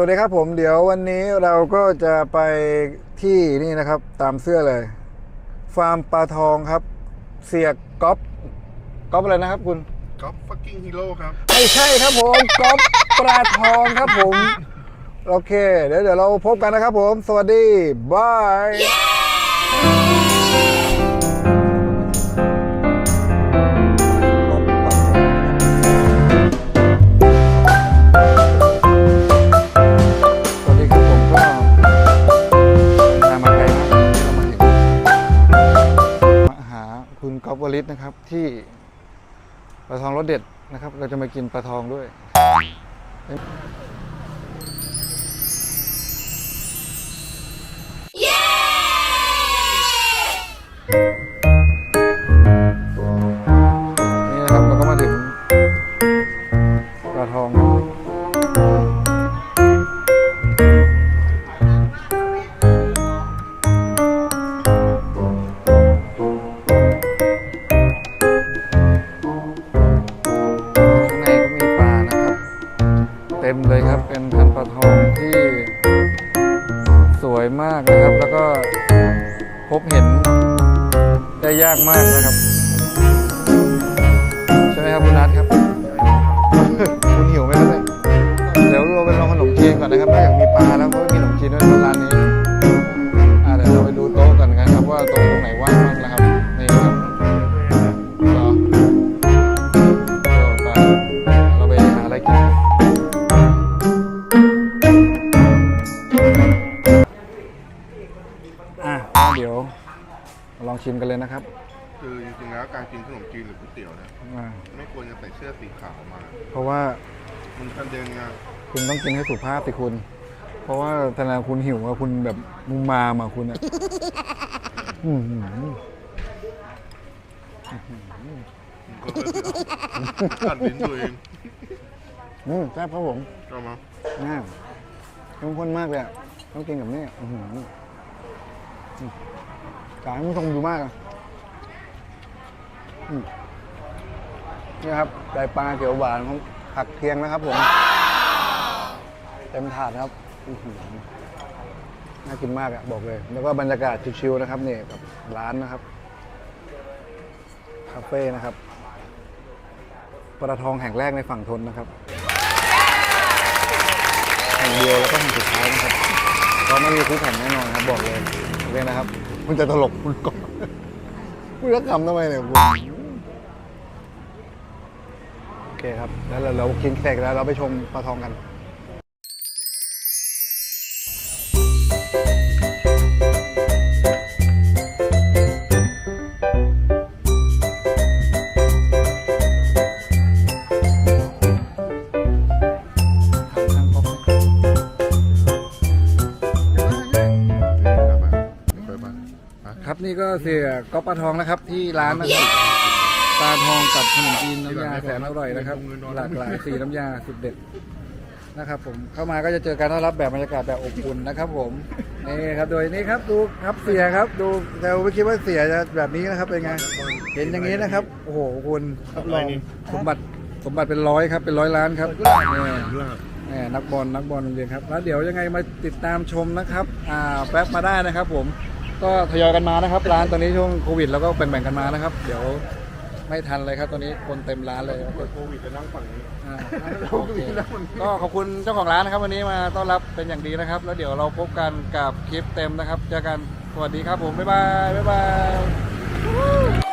วัสดีครับผมเดี๋ยววันนี้เราก็จะไปที่นี่นะครับตามเสื้อเลย ฟาร์มปลาทองครับ เสียก๊อฟก๊อฟอะไรนะครับคุณก๊อฟฟักกิ้งฮีโร่ครับไม่ใช่ครับผมก๊อฟปลาทองครับผม โอเค เดี๋ยวเดี๋ยวเราพบกันนะครับผม สวัสดีบายส คุณก๊อฟวลิตนะครับ ที่ปลาทองรสเด็ดนะครับ เราจะมากินปลาทองด้วย ต็มเลยครับ เป็นพันธุ์ปลาทองที่สวยมากนะครับ แล้วก็พบเห็นได้ยากมากนะครับ เดี๋ยวลองชิมกันเลยนะครับคือจริงๆแล้วการกินขนมจีนหรือก๋วยเตี๋ยวเนี่ยอ่าไม่ควรจะใส่เสื้อสีขาวมา เพราะว่ามันกระเด็นไงคุณต้องกินให้สุภาพสิคุณ เพราะว่าธนาคุณหิวอะคุณแบบมุมมามอะคุณอะอื้อหือมันก็เลยกัดลิ้นตัวเองอืมแซ่บครับผมเอามา น่าเข้มข้นมากเลยอะต้องกินกับนี่อื้อหือ อืมกายมันทรงดูมากนี่ครับไก่ปลาเขียวหวานของผักเคียงนะครับผม เต็มถาดครับน่ากินมากอะบอกเลย แล้วก็บรรยากาศชิวๆนะครับเนี่กับร้านนะครับ คาเฟ่นะครับปลาทองแห่งแรกในฝั่งทนนะครับแห่งเดียวแล้วก็แห่งสุดท้ายนะครับก็ไม่มีคู่แข่งแน่นอนครับบอกเลย โอเคนะครับคุณจะตลกคุณก่อนคุณจะขำทำไมเนี่ยคุณโอเคครับ แล้วเราเรากินเสร็จแล้วเราไปชมปลาทองกัน นี่ก็เสียก๊อปปลาทองนะครับ ที่ร้านนะครับปลาทองกับขนมจีนน้ำยาแสนอร่อยนะครับ หลากหลายสีน้ำยาสุดเด็ดนะครับผมเข้ามาก็จะเจอการต้อนรับแบบบรรยากาศแบบอบอุ่นนะครับผมนี่ครับโดยนี่ครับดูครับเสียครับ ดูแต่ไม่คิดว่าเสียจะแบบนี้นะครับเป็นไงเห็นอย่างนี้นะครับโอ้โหคุณรับรองสมบัติสมบัติเป็นร้อยครับเป็นร้อยล้านครับนี่แหมนักบอลนักบอลโรงเรียนครับแล้วเดี๋ยวยังไงมาติดตามชมนะครับอ่าแป๊บมาได้นะครับผม ก็ทยอยกันมานะครับ ร้านตอนนี้ช่วงโควิด แล้วก็แบ่งๆกันมานะครับ เดี๋ยวไม่ทันเลยครับตอนนี้คนเต็มร้านเลยโควิดจะนั่งฝั่งนี้อ่าโอเคก็ขอบคุณเจ้าของร้านนะครับ วันนี้มาต้อนรับเป็นอย่างดีนะครับ แล้วเดี๋ยวเราพบกันกับคลิปเต็มนะครับเจอกันสวัสดีครับผมบ๊ายบายบ๊ายบาย